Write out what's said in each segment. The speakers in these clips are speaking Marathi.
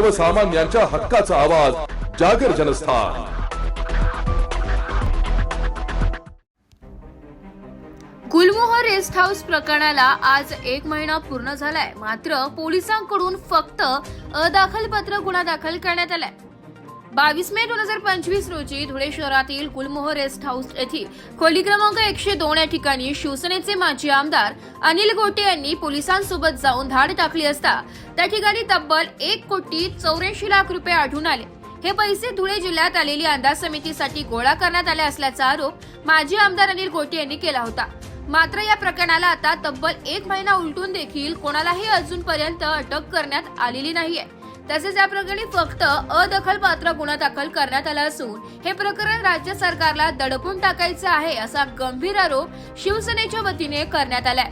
सर्वसामान्यांच्या हक्काचा आवाज जागर जनस्थान. गुलमोहर रेस्ट हाऊस प्रकरणाला आज एक महिना पूर्ण झालाय. मात्र पोलिसांकडून फक्त अदाखलपत्र गुन्हा दाखल करण्यात आलाय. बावीस मे दोन हजार पंचवीस रोजी धुळे शहरातील गुलमोहर रेस्ट हाऊस येथील खोली क्रमांक एकशे दोन या ठिकाणी शिवसेनेचे माजी आमदार अनिल गोटे यांनी पोलिसांसोबत जाऊन धाड टाकली असता त्या ठिकाणी तब्बल एक कोटी चौऱ्याऐंशी लाख रुपये आढळून आले. हे पैसे धुळे जिल्ह्यात आलेली अंदाज समितीसाठी गोळा करण्यात आले असल्याचा आरोप माजी आमदार अनिल गोटे यांनी केला होता. मात्र या प्रकरणाला आता तब्बल एक महिना उलटून देखील कोणालाही अजूनपर्यंत अटक करण्यात आलेली नाहीये. तसेच या प्रकरणी फक्त अदखलपात्र गुन्हा दाखल करण्यात आला असून हे प्रकरण राज्य सरकारला दडपून टाकायचं आहे असा गंभीर आरोप शिवसेनेच्या वतीने करण्यात आलाय.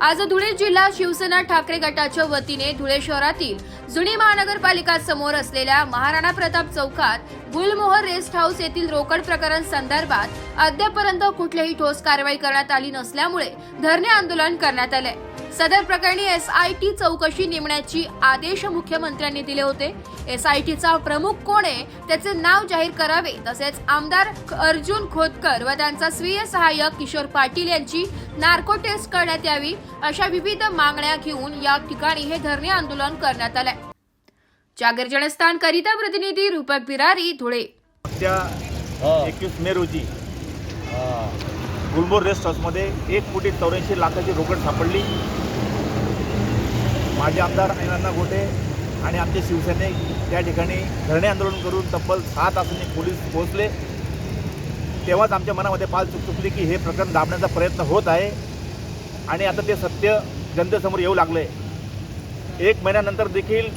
आज धुळे जिल्हा शिवसेना ठाकरे गटाच्या वतीने धुळे शहरातील जुनी महानगरपालिका समोर असलेल्या महाराणा प्रताप चौकात गुलमोहर रेस्ट हाऊस येथील रोकड प्रकरण संदर्भात अद्यापर्यंत कुठलीही ठोस कारवाई करण्यात आली नसल्यामुळे धरणे आंदोलन करण्यात आले. सदर प्रकरणी एस आय टी चौकशी नेमण्याची आदेश मुख्यमंत्र्यांनी दिले होते. एस आय टीचा प्रमुख कोण आहे त्याचे नाव जाहीर करावे तसेच आमदार अर्जुन खोतकर व त्यांचा स्वीय सहाय्यक किशोर पाटील यांची नार्को टेस्ट करण्यात यावी अशा विविध मागण्या घेऊन या ठिकाणी हे धरणे आंदोलन करण्यात आलंय. जागर जनस्थान करिता प्रतिनिधी रूपक बिरारी धुळे. त्या एकवीस मे रोजी गुलमोर रेस्ट हाऊसमध्ये एक कोटी चौऱ्याऐंशी लाखाची रोकड सापडली. माझे आमदार अनिलांना गोटे आणि आमचे शिवसैनिक त्या ठिकाणी धरणे आंदोलन करून तब्बल सहा तासांनी पोलीस पोहोचले. तेव्हाच आमच्या मनामध्ये पाल चुक चुकली की हे प्रकरण दाबण्याचा प्रयत्न होत आहे. आणि आता ते सत्य जनतेसमोर येऊ लागलं आहे एक महिन्यानंतर देखील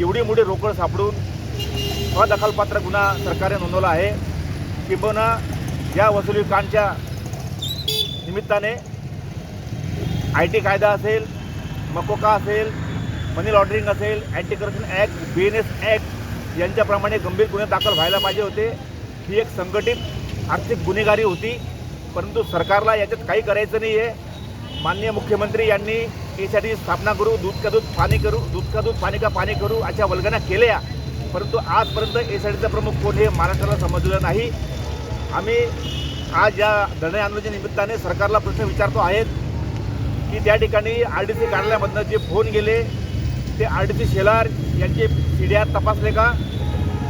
एवढी मोठी रोकड सापडून अदखलपात्र गुन्हा सरकारने नोंदवला आहे किंबहुना या वसुलीकांडच्या निमित्ताने आय टी कायदा असेल मकोका असेल मनी लॉन्ड्रिंग असेल anti corruption act B N S act यांच्याप्रमाणे गंभीर गुन्हे दाखल व्हायला पाहिजे होते. ही एक संघटित आर्थिक गुन्हेगारी होती परंतु सरकारला याच्यात काही करायचं नाही आहे माननीय मुख्यमंत्री यांनी यासाठी स्थापना करू दूध का दूध पाणी करू दूध का दूध पाणी का पाणी करू अशा वल्गना केल्या. परंतु आजपर्यंत एसआयडीचा प्रमुख कोण हे महाराष्ट्राला समजलं नाही. आम्ही आज या धरणे आंदोलनाच्या निमित्ताने सरकारला प्रश्न विचारतो आहेत की त्या ठिकाणी आर डी सी कार्यालयामधनं जे फोन गेले ते आर डी सी शेलार यांचे सी डी आर तपासले का?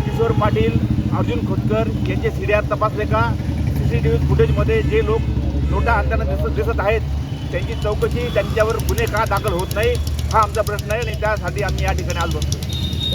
किशोर पाटील अर्जुन खोतकर यांचे सी डी आर तपासले का? सी सी टी व्ही फुटेजमध्ये जे लोक नोटा आणताना दिसत दिसत आहेत त्यांची चौकशी त्यांच्यावर गुन्हे का दाखल होत नाही हा आमचा प्रश्न आहे आणि त्यासाठी आम्ही या ठिकाणी आज बसतो